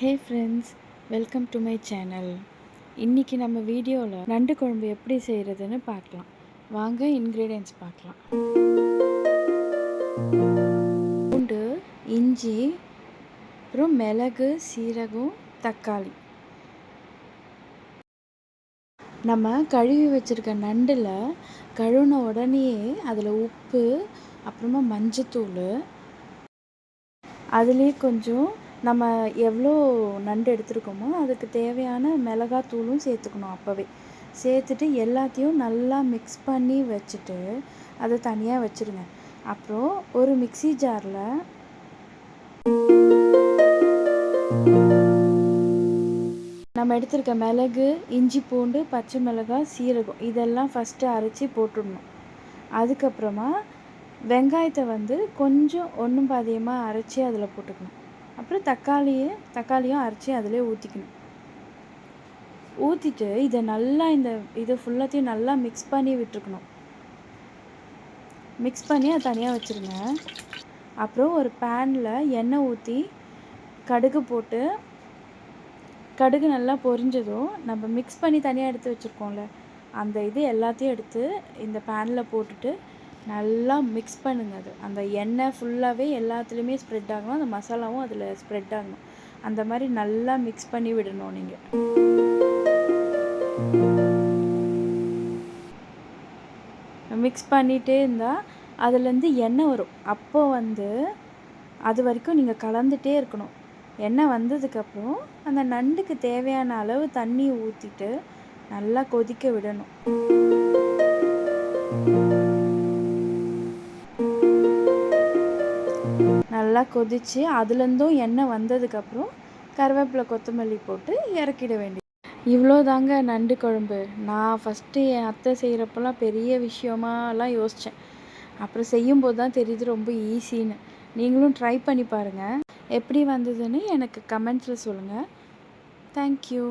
Hey friends welcome to my channel இன்றைக்கி நம்ம வீடியோவில் நண்டு குழம்பு எப்படி செய்கிறதுன்னு பார்க்கலாம். வாங்க இன்க்ரீடியன்ஸ் பார்க்கலாம். பூண்டு இஞ்சி அப்புறம் மிளகு சீரகம் தக்காளி. நம்ம கழுவி வச்சுருக்க நண்டில் கழுவின உடனேயே அதில் உப்பு அப்புறமா மஞ்சத்தூள் அதுலேயே கொஞ்சம் நம்ம எவ்வளோ நண்டு எடுத்துருக்கோமோ அதுக்கு தேவையான மிளகாத்தூளும் சேர்த்துக்கணும் அப்போவே. சேர்த்துட்டு எல்லாத்தையும் நல்லா மிக்ஸ் பண்ணி வச்சுட்டு அதை தனியாக வச்சுருங்க. அப்புறம் ஒரு மிக்சி ஜாரில் நம்ம எடுத்திருக்க மிளகு இஞ்சி பூண்டு பச்சை மிளகாய் சீரகம் இதெல்லாம் ஃபஸ்ட்டு அரைச்சி போட்டுடணும். அதுக்கப்புறமா வெங்காயத்தை வந்து கொஞ்சம் ஒன்றும் பாதியமாக அரைச்சி அதில் போட்டுக்கணும். அப்புறம் தக்காளியை தக்காளியும் அரைச்சி அதிலே ஊற்றிக்கணும் ஊற்றிட்டு இதை நல்லா இந்த இதை ஃபுல்லாத்தையும் நல்லா மிக்ஸ் பண்ணி விட்டுருக்கணும். மிக்ஸ் பண்ணி அதை தனியாக வச்சுருங்க. அப்புறம் ஒரு பேனில் எண்ணெய் ஊற்றி கடுகு போட்டு கடுகு நல்லா பொரிஞ்சதும் நம்ம மிக்ஸ் பண்ணி தனியாக எடுத்து வச்சுருக்கோம்ல அந்த இது எல்லாத்தையும் எடுத்து இந்த பேனில் போட்டுட்டு நல்லா மிக்ஸ் பண்ணுங்கள் அது. அந்த எண்ணெய் ஃபுல்லாகவே எல்லாத்துலேயுமே ஸ்ப்ரெட் ஆகணும். அந்த மசாலாவும் அதில் ஸ்ப்ரெட் ஆகணும். அந்த மாதிரி நல்லா மிக்ஸ் பண்ணி விடணும் நீங்கள் மிக்ஸ் பண்ணிகிட்டே இருந்தால் அதுலேருந்து எண்ணெய் வரும். அப்போ வந்து அது வரைக்கும் நீங்கள் கலந்துகிட்டே இருக்கணும். எண்ணெய் வந்ததுக்கப்புறம் அந்த நண்டுக்கு தேவையான அளவு தண்ணி ஊற்றிட்டு நல்லா கொதிக்க விடணும். நல்லா கொதித்து அதுலேருந்தும் எண்ணெய் வந்ததுக்கப்புறம் கருவேப்பிலை கொத்தமல்லி போட்டு இறக்கிட வேண்டியது. இவ்வளோ தாங்க நண்டு குழம்பு. நான் ஃபஸ்ட்டு என் அத்தை செய்கிறப்பெல்லாம் பெரிய விஷயமாலாம் யோசித்தேன் அப்புறம் செய்யும்போது தான் தெரியுது ரொம்ப ஈஸின்னு நீங்களும் ட்ரை பண்ணி பாருங்கள் எப்படி வந்ததுன்னு எனக்கு கமெண்ட்ஸில் சொல்லுங்கள் தேங்க்யூ